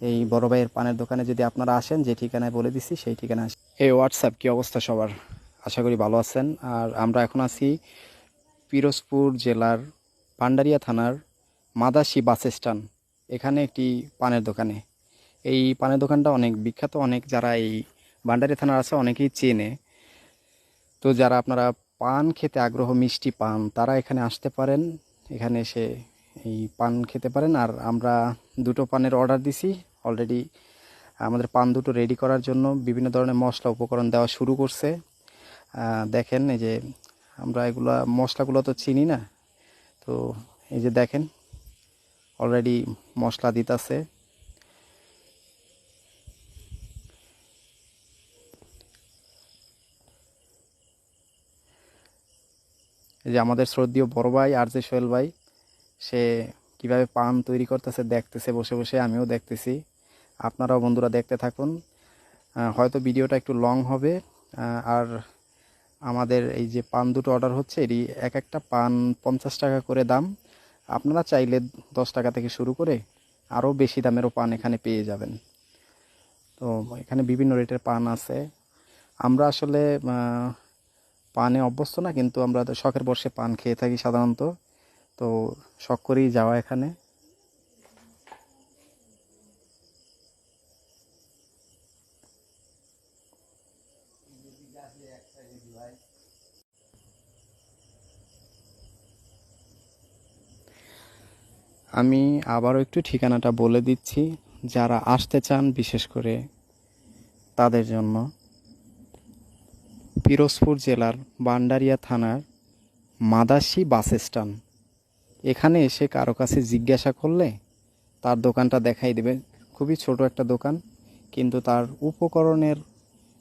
এই বড় ভাইয়ের পানের দোকানে যদি আপনারা আসেন, যে ঠিকানায় বলে দিছি, সেই ঠিকানা আসেন। এই হোয়াটসঅ্যাপ কি অবস্থা সবার? আশা করি ভালো আছেন। আর আমরা এখন আছি পিরোজপুর জেলার পান্ডারিয়া থানার মাদাসি বাস স্ট্যান্ড, এখানে একটি পানের দোকানে। এই পানের দোকানটা অনেক বিখ্যাত, অনেক যারা এই ভান্ডারিয়া থানার আছে অনেকেই চেনে। তো যারা আপনারা পান খেতে আগ্রহ মিষ্টি পান, তারা এখানে আসতে পারেন। এখানে এসে এই পান খেতে পারেন। আর আমরা দুটো পানের অর্ডার দিছি। অলরেডি আমাদের পান দুটো রেডি করার জন্য বিভিন্ন ধরনের মশলা উপকরণ দেওয়া শুরু করছে। দেখেন এই যে আমরা এগুলা মশলাগুলো তো চিনি না। তো এই যে দেখেন অলরেডি মশলা দিতাছে। এই যে আমাদের শ্রদ্ধীয় বড় ভাই আর যে সোহেল ভাই সে কীভাবে পান তৈরি করতেছে, দেখতেছে, বসে বসে আমিও দেখতেছি। আপনারাও বন্ধুরা দেখতে থাকুন। হয়তো ভিডিওটা একটু লং হবে। আর আমাদের এই যে পান দুটো অর্ডার হচ্ছে, এটি এক একটা পান পঞ্চাশ টাকা করে দাম। আপনারা চাইলে দশ টাকা থেকে শুরু করে আরও বেশি দামেরও পান এখানে পেয়ে যাবেন। তো এখানে বিভিন্ন রেটের পান আছে। আমরা আসলে পানে অভ্যস্ত না, কিন্তু আমরা শখের বর্ষে পান খেয়ে থাকি সাধারণত। তো শখ করেই যাওয়া এখানে। আমি আবারও একটু ঠিকানাটা বলে দিচ্ছি, যারা আসতে চান বিশেষ করে তাদের জন্য। পিরোজপুর জেলার বান্ডারিয়া থানার মাদাসি বাস স্ট্যান্ড। এখানে এসে কারও কাছে জিজ্ঞাসা করলে তার দোকানটা দেখাই দেবে। খুবই ছোট একটা দোকান, কিন্তু তার উপকরণের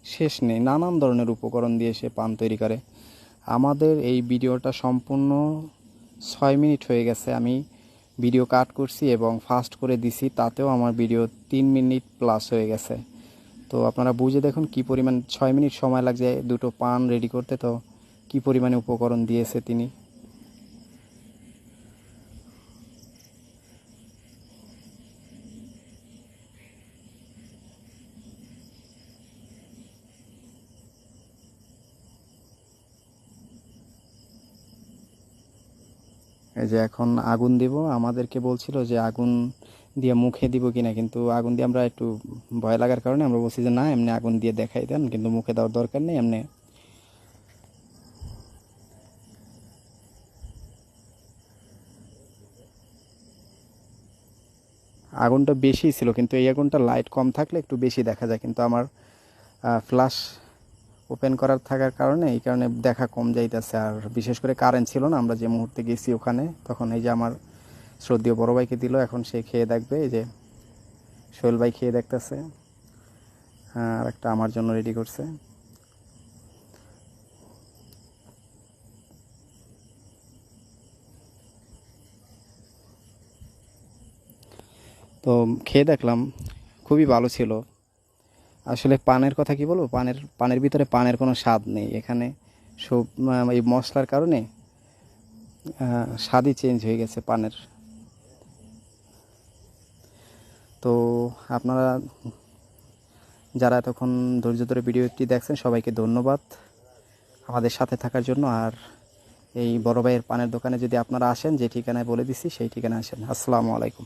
শেষ নেই, নানান ধরনের উপকরণ দিয়ে সে পান তৈরি করে। আমাদের এই ভিডিওটা সম্পূর্ণ ছয় মিনিট হয়ে গেছে। আমি ভিডিও কাট করছি এবং ফাস্ট করে দিছি, তাতেও আমার ভিডিও তিন মিনিট প্লাস হয়ে গেছে। তো আপনারা বুঝে দেখুন কি পরিমাণ, ছয় মিনিট সময় লাগছে দুটো পান রেডি করতে, তো কি পরিমাণে উপকরণ দিয়েছে তিনি। এই যে এখন আগুন দিব, আমাদেরকে বলছিল যে আগুন দিয়ে মুখে দিব কিনা, কিন্তু আগুন দিয়ে আমরা একটু ভয় লাগার কারণে আমরা বলছি যে না, এমনি আগুন দিয়ে দেখাই দেন, কিন্তু মুখে দেওয়ার দরকার নেই এমনি। আগুনটা বেশি ছিল, কিন্তু এই আগুনটা লাইট কম থাকলে একটু বেশি দেখা যায়, কিন্তু আমার ফ্ল্যাশ ওপেন করার থাকার কারণে, এই কারণে দেখা কম যাইতেছে। আর বিশেষ করে কারেন্ট ছিল না, আমরা যে মুহূর্তে গেছি ওখানে, তখন এই যে আমার শ্রদ্ধীয় বড় ভাইকে দিল, এখন সে খেয়ে দেখবে, এই যে সোহেল ভাই খেয়ে দেখতেছে। আর একটা আমার জন্য রেডি করছে। তো খেয়ে দেখলাম, খুবই ভালো ছিল। আসলে পানের কথা কি বলব? পানের পানের ভিতরে পানের কোনো স্বাদ নেই। এখানে সব এই মশলার কারণে স্বাদই চেঞ্জ হয়ে গেছে পানের। তো আপনারা যারা এতক্ষণ ধৈর্য ধরে ভিডিওটি দেখছেন, সবাইকে ধন্যবাদ আমাদের সাথে থাকার জন্য। আর এই বড় ভাইয়ের পানের দোকানে যদি আপনারা আসেন, যে ঠিকানায় বলে দিছি, সেই ঠিকানায় আসেন। আসসালামু আলাইকুম।